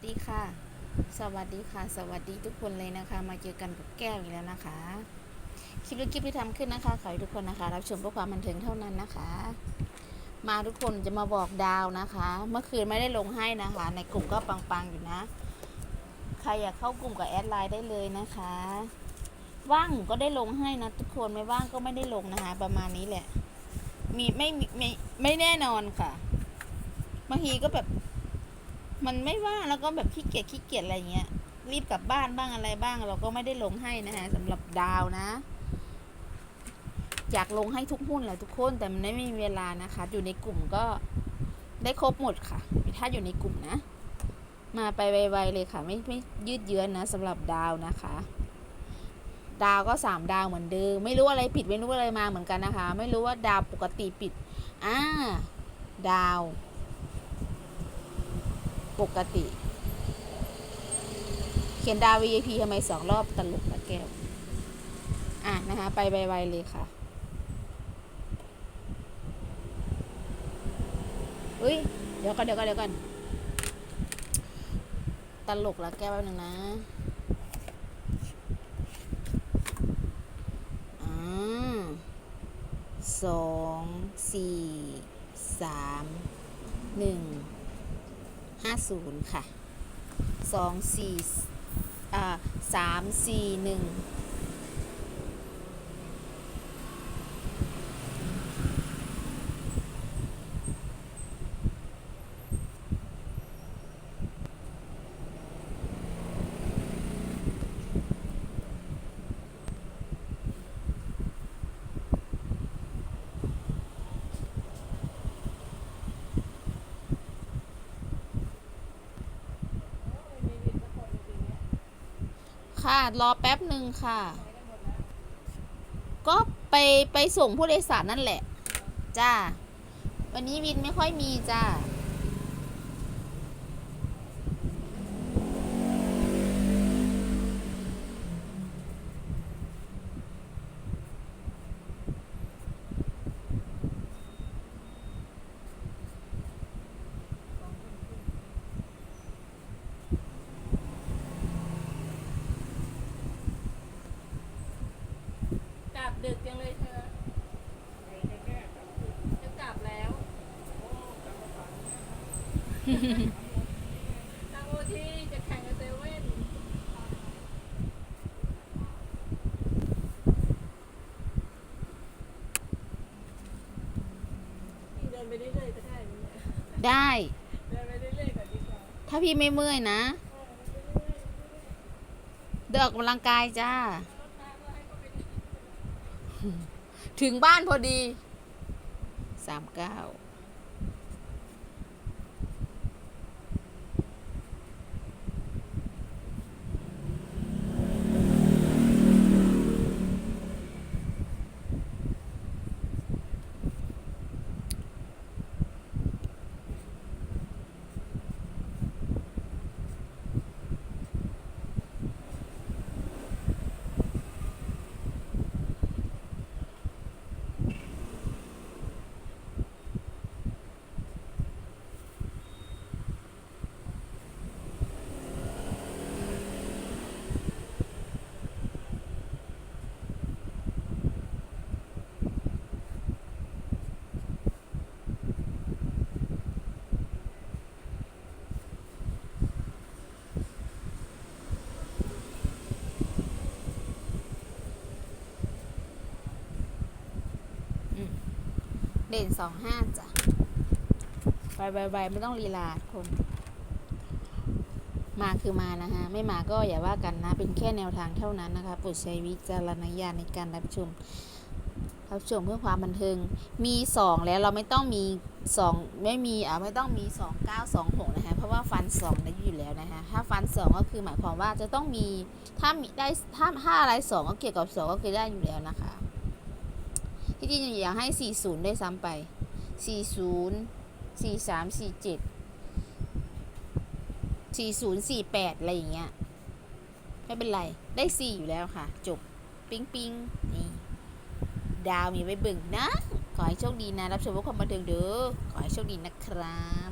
สวัสดีค่ะ สวัสดีค่ะ สวัสดีทุกคนเลยนะคะ มาเจอกันกับแก้วอีกแล้วนะคะ คลิปหรือคลิปที่ทำขึ้นนะคะ ขอให้ทุกคนนะคะ รับชมเพื่อความบันเทิงเท่านั้นนะคะ มาทุกคนจะมาบอกดาวนะคะ เมื่อคืนไม่ได้ลงให้นะคะ ในกลุ่มก็ปังๆอยู่นะ ใครอยากเข้ากลุ่มกับแอดไลน์ได้เลยนะคะ ว่างก็ได้ลงให้นะทุกคนไม่ว่างก็ไม่ได้ลงนะคะ ประมาณนี้แหละ มีไม่มีไม่ไม่แน่นอนค่ะ บางทีก็แบบ มันไม่ว่างแล้วก็แบบขี้เกียจขี้เกียจอะไรเงี้ย รีบกลับบ้านบ้างอะไรบ้าง เราก็ไม่ได้ลงให้นะฮะสำหรับดาวนะ อยากลงให้ทุกหุ้นแหละทุกคนแต่มันไม่มีเวลานะคะ อยู่ในกลุ่มก็ได้ครบหมดค่ะถ้าอยู่ในกลุ่มนะ มาไปไวๆเลยค่ะ ไม่ไม่ยืดเยื้อนนะสำหรับดาวนะคะ ดาวก็สามดาวเหมือนเดิมไม่รู้อะไรผิดไม่รู้อะไรมาเหมือนกันนะคะ ไม่รู้ว่าดาวปกติปิดอ่าดาว ปกติ เขียนดาว VIP ทำไมสองรอบตลกละแก้ว อะนะคะ ไปไวๆเลยค่ะอุ้ยเดี๋ยวก่อนเดี๋ยวก่อนเดี๋ยวก่อนตลกละแก้วแป๊บนึงนะอ่าสองสี่สามหนึ่ง 50 ค่ะ 2 4 3 4 1 ค่ะ รอแป๊บหนึ่งค่ะ ก็ไปไปส่งผู้โดยสารนั่นแหละ จ้า วันนี้วินไม่ค่อยมีจ้า กลับ ดึกยังเลยเธอจะกลับแล้วทางโอทีจะแข่งกับเซเว่นพี่เดินไปเรื่อยๆก็ได้นะเนี่ยได้ เดินไปเรื่อยๆก่อนดีกว่าถ้าพี่ไม่เมื่อยนะ เดินออกกำลังกายจ้า ถึงบ้านพอดีสามเก้า เด่นสองห้าจ้ะไปไปไปไม่ต้องลีลาคน มาคือมานะฮะ ไม่มาก็อย่าว่ากันนะ เป็นแค่แนวทางเท่านั้นนะคะโปรดใช้วิจารณญาณในการรับชมรับชมเพื่อความบันเทิง มีสองแล้วเราไม่ต้องมีสองไม่มีอ่าไม่ต้องมีสองเก้าสองหกนะคะ เพราะว่าฟันสองได้อยู่แล้วนะคะ ถ้าฟันสองก็คือหมายความว่าจะต้องมี ถ้ามีได้ถ้าถ้าอะไรสองก็เกี่ยวกับสองก็คือได้อยู่แล้วนะคะ ที่จริงอยากให้ 40 ได้ซ้ำไป 40 43 47 40 48 อะไรอย่างเงี้ย ไม่เป็นไร ได้ 4 อยู่แล้วค่ะ จบ ปิ๊งปิ๊งนี่ ดาวมีไว้เบิ่งนะ ขอให้โชคดีนะ รับชมว่าความบันเทิงเด้อ ขอให้โชคดีนะครับ